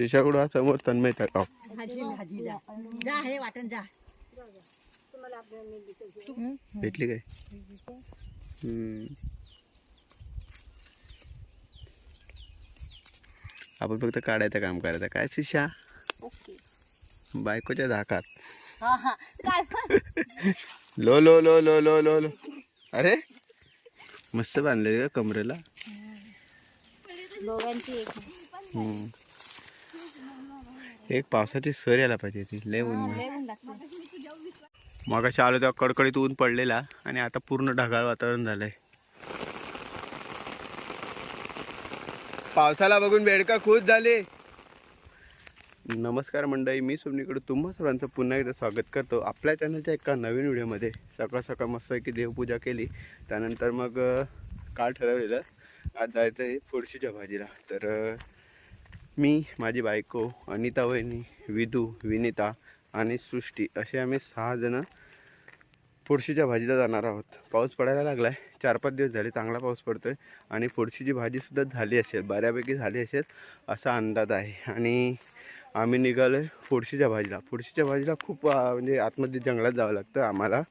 शिशाकडू समोर तन्मय हे जा. भेटली काय. आपण फक्त काढायचं काम करायचं. काय शिशा? बायकोच्या धाकात लो लो लो लो लो लो लो. अरे मस्त बांधले का कमरेला. दोघांची एक पावसाची सर यायला पाहिजे ती लय ऊन मग अशा आलो तेव्हा कडकडीत ऊन पडलेला आणि आता पूर्ण ढगाळ वातावरण झालंय. पावसाला बघून बेडका खुश झाले. नमस्कार मंडळी मी सोमनीकडे तुम्हा सर्वांचं पुन्हा एकदा स्वागत करतो. आपल्या चॅनलच्या एका नवीन व्हिडिओमध्ये सकाळ सकाळ मस्त की देवपूजा केली. त्यानंतर मग काल ठरवलेलं आज जायचं आहे फोडशीच्या भाजीला. तर मी माझी बायको अनिता वहिनी विदू विनिता आणि सृष्टी असे आम्ही सहा जण भाजीला जाणार आहोत. पाऊस पडायला लागला आहे चार पाच दिवस झाले चांगला पाऊस पडतो आहे आणि फोडशीची भाजीसुद्धा झाली असेल बऱ्यापैकी झाली असेल असा अंदाज आहे. आणि आम्ही निघालो आहे फोडशीच्या भाजीला. फोडशीच्या भाजीला खूप म्हणजे आतमध्ये जंगलात जावं लागतं आम्हाला.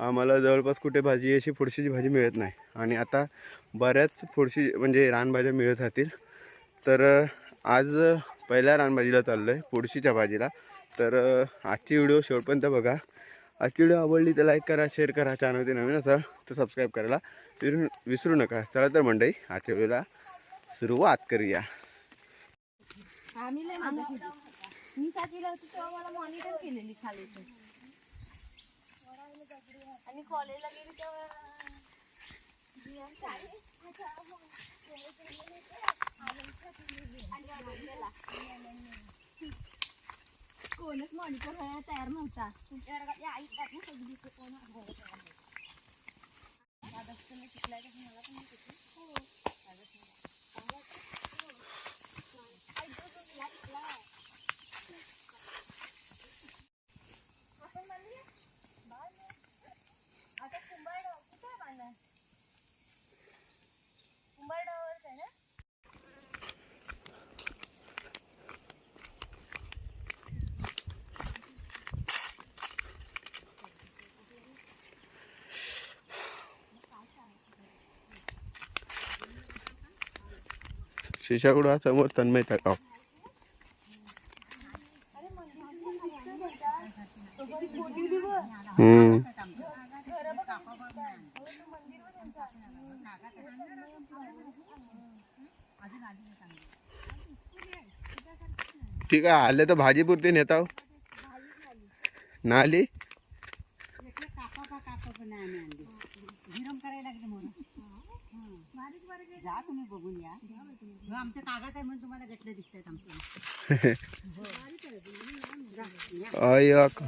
आम्हाला जवळपास कुठे भाजी अशी फोडशीची भाजी मिळत नाही. आणि आता बऱ्याच फोडशी म्हणजे रानभाज्या मिळत राहतील. तर आज पहिल्या रानभाजीला चाललो आहे फोडशीच्या भाजीला. तर आजची व्हिडिओ शेवटपर्यंत बघा. आजची व्हिडिओ आवडली तर लाईक करा शेअर करा. चॅनलवरती नवीन असाल तर सबस्क्राईब करायला विसरू विसरू नका. चला तर मंडळी आजच्या व्हिडिओला सुरुवात करूया. आणि कॉलेजला गेली तेव्हा. कोणच मॉनिटर व्हायला तयार नव्हता तुमच्या वर्गातल्या आई बाप ना सगळी कोण व्हायला तयार नव्हतं. दादा तुम्ही शिकलाय का मला पण नाही शिकली. हो. दादा शिकला. आई तो जो शिकला, शिकला. आपण बांधूया? बांध. आता कुंभारडाव कुठं आहे बांधणार? कुंभारडावरच आहे ना शिशाकडू हा समोर तन्मय टाकाव ठीक आहे आले तर भाजी पुरती नेता हो. ना आली करायला लागले म्हणून. तुम्ही बघून या. ह्यो आमचं कागद आहे म्हणून तुम्हाला गटलं दिसतात आमचं. अय अक.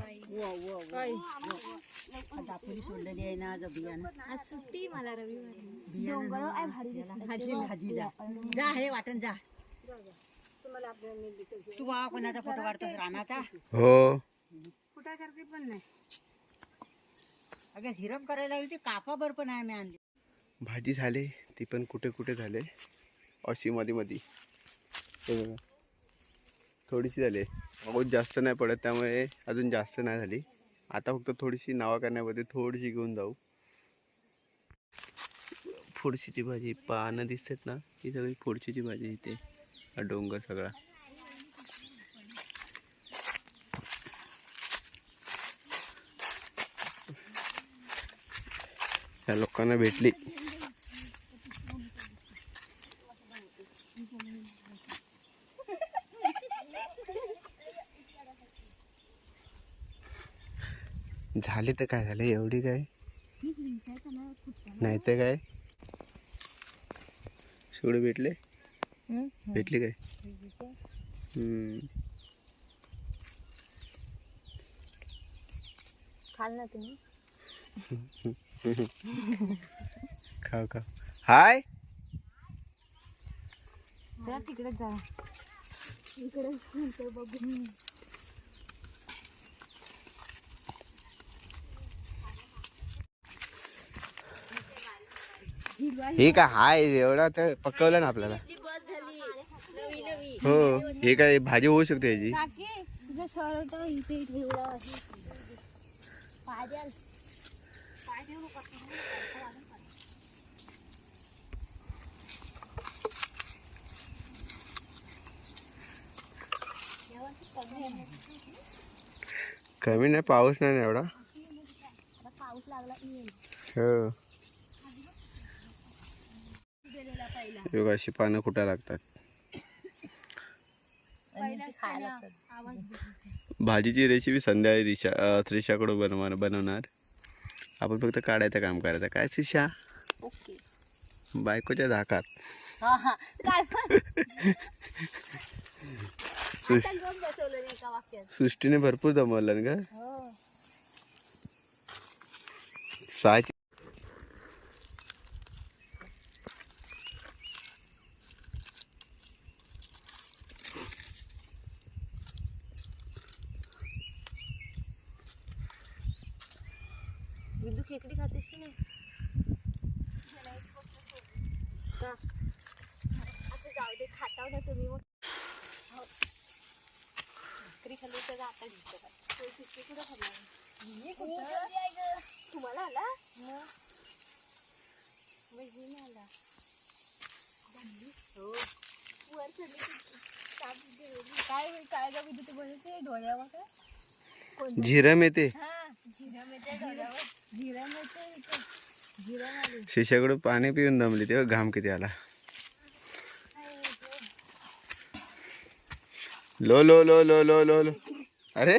दापोली सोडलेली आहे ना जो बियाणं आज सुट्टी मला रविवारी. बियाणं भाजीला जा हे वाटण जा. तू बा कोणाचा फोटो काढतोस रानाचा. हो. कुठं करते पण नाही. अगं हिरम करायला लागली ती कापा बर पण आहे आम्ही आणली. भाजी झाले ती पण कुठे कुठे झाले. अशी मध्ये मध्ये हे बघा. थोडीशी झाली पाऊस जास्त नाही पडत त्यामुळे अजून जास्त नाही झाली. आता फक्त थोडीशी नावा करण्यामध्ये थोडीशी घेऊन जाऊ. फोडशीची भाजी पानं दिसतात ना ही सगळी फोडशीची भाजी इथे. हा डोंगर सगळा. या लोकांना भेटली. झाले तर काय झाले? एवढी काय? नाही तर काय? शेवढे भेटले? भेटली काय. खाल ना तुम्ही. खाऊ खाऊ. हाय! तिकडे जा. इकडे बघू. हे का हाय एवढा तर पकवलं ना आपल्याला. बस झाली. नवी नवी. हो हे काय भाजी होऊ शकते याची. काकी तुझा शर्ट इथे ठेवला आहे. पाय द्याल पाय देऊ नका कमी नाही पाऊस नाही ना एवढा. आता पाऊस लागला की येईल. हो. हे बघ, अशी पानं कुठं लागतात. भाजीची रेसिपी संध्याकाळी दिशा अं, त्रिशाकडून बनवणार बनवणार. आपण फक्त काढायचं काम करायचं. काय ओके. बायकोच्या धाकात. हा हा. सृष्टीने भरपूर जमवलं ना ग? बिंदू खेकडी खातेस की नाही का? आता जाऊ दे खाताव ना तुम्ही मग हो. खेकडी खाल्ली तर आता दिसतं का? तो खेकडी कुठं खाल्ला? मी कुठं? तुम्हाला आला वहिनी आला हो वर चढली की साप गेली. काय काय ग विद्युत बोलते डोळ्यावर काय? झिरम येते हा जिरं मिरच्या डोळ्यावर शिशाकडून पाणी पिऊन दमली तेव्हा घाम किती आला. लो लो लो लो लो लो लो. अरे?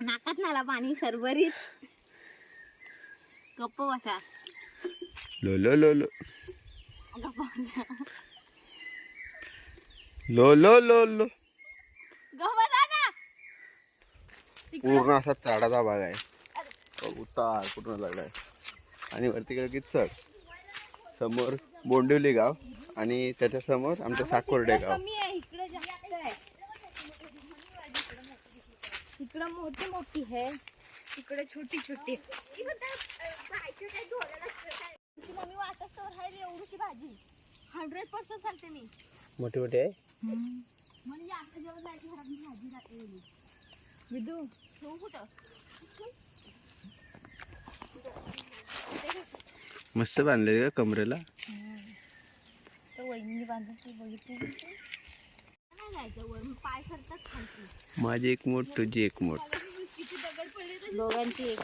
नाकात नाला पाणी सरभरीत. गप्प बसा. लो लो लो लो. गप्प बसा. लो लो लो लो गप्प बसा ना पूर्ण असा चाडाचा भाग आहे. बघ, उतार पूर्ण लागलाय. आणि वरती गेलं की चढ. समोर बोंडिवली गाव आणि त्याच्यासमोर आमचं साकोर्डे गाव. इकडे मोठी मोठी आहे. इकडे छोटी छोटी मम्मी वाटत तर एवढीशी भाजी. हंड्रेड पर्सेंट सांगते मी. मोठी मोठी आहे? म्हणजे आता जेव्हा जायची घरात भाजी विदू. मस्त बांधले का कमरेला. माझी एक मोठ तुझी एक मोठ. दोघांची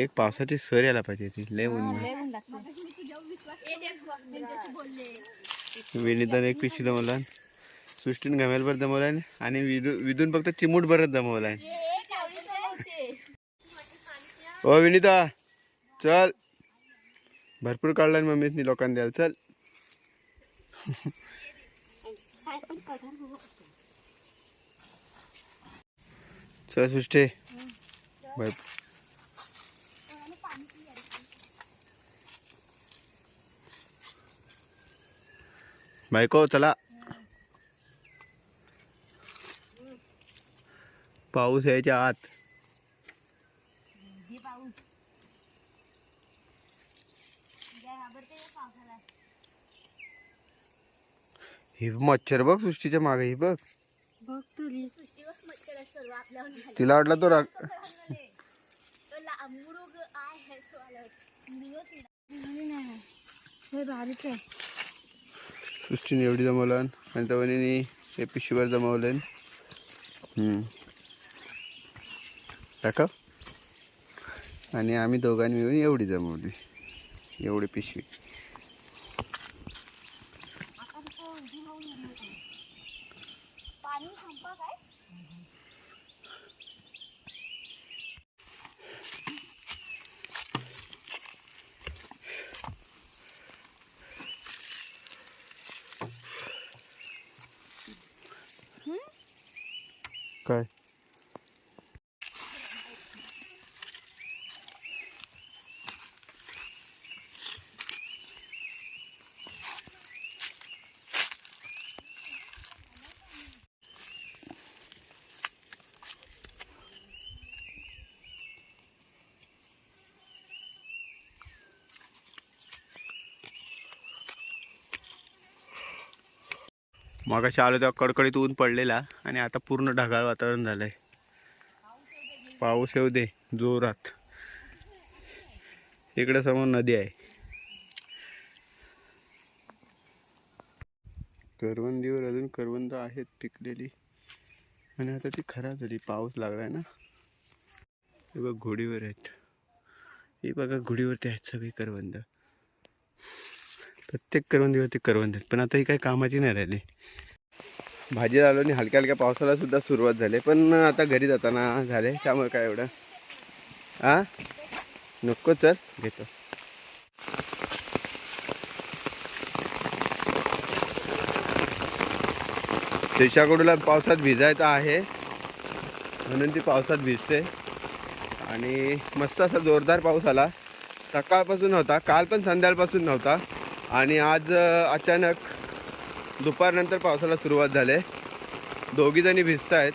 एक पावसाची सर यायला पाहिजे ती लय ऊन विनीताने एक पिशवी दमवला. सृष्टीने गमेलभर दमवला आणि विदू विदून फक्त चिमूट भरत आहे ओ विनीता चल. भरपूर काढला मम्मीसनी लोकांनी द्यायला. चल. चल सृष्टी. बाय बायको चला. पाऊस यायच्या आत. हे मच्छर बघ सृष्टीच्या मागे ही बघ. तिला वाटला तो राग सृष्टीने एवढी जमवलं आणि तवनीने हे पिशवीवर जमवलं हम्म. टाका. आणि आम्ही दोघांनी मिळून एवढी जमवली. एवढी पिशवी. काय? काय मग आलो तेव्हा कडकडीत ऊन पडलेला आणि आता पूर्ण ढगाळ वातावरण झालंय. पाऊस येऊ दे जोरात. इकडे समोर नदी आहे. करवंदीवर अजून करवंद आहेत पिकलेली. आणि आता ती खराब झाली पाऊस लागलाय ना. हे बघ घोडीवर आहेत. हे बघा घोडीवरती आहेत सगळी करवंद. प्रत्येक करवंदीवरती करवंद आहेत. पण आता ही काही कामाची नाही राहिली. भाजी आलो आणि हलक्या हलक्या पावसाला सुद्धा सुरुवात झाली. पण आता घरी जाताना झाले. त्यामुळे काय एवढं? हा नको चल घेतो. देशाकडूला पावसात भिजायचं आहे. म्हणून ती पावसात भिजते. आणि मस्त असा जोरदार पाऊस आला. सकाळपासून नव्हता. काल पण संध्याकाळपासून नव्हता. आणि आज अचानक दुपारनंतर पावसाला सुरुवात झाली दोघीजणी भिजत आहेत.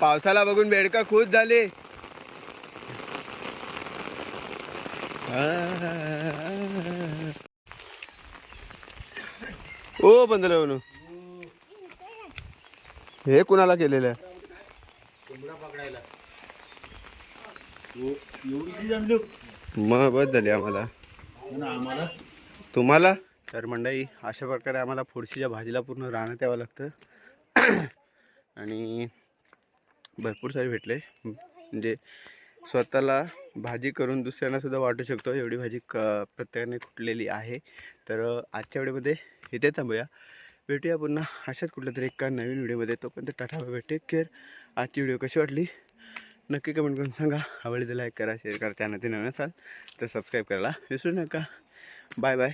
पावसाला बघून बेडका खुश झाली. ओ बंदल हे कुणाला केलेलं आहे? मग बस झाली आम्हाला. तुम्हाला? तर मंडळी अशा प्रकारे आम्हाला फुडशीच्या भाजीला पूर्ण राहण्यात यावं लागतं. आणि भरपूर सारे भेटले. म्हणजे स्वतःला भाजी करून दुसऱ्यांना सुद्धा वाटू शकतो. एवढी भाजी क प्रत्येकाने कुटलेली आहे. तर आजच्या वेळेमध्ये इथे थांबूया. भेटूया पुन्हा. अशाच कुठल्या तरी एका नवीन व्हिडिओमध्ये. तोपर्यंत टाटा बाय टेक केअर आजची व्हिडिओ कशी वाटली? नक्की कमेंट करून सांगा. आवडली तर लाईक करा शेअर करा. चॅनल ते नवीन असाल तर सबस्क्राईब करायला विसरू नका. Bye bye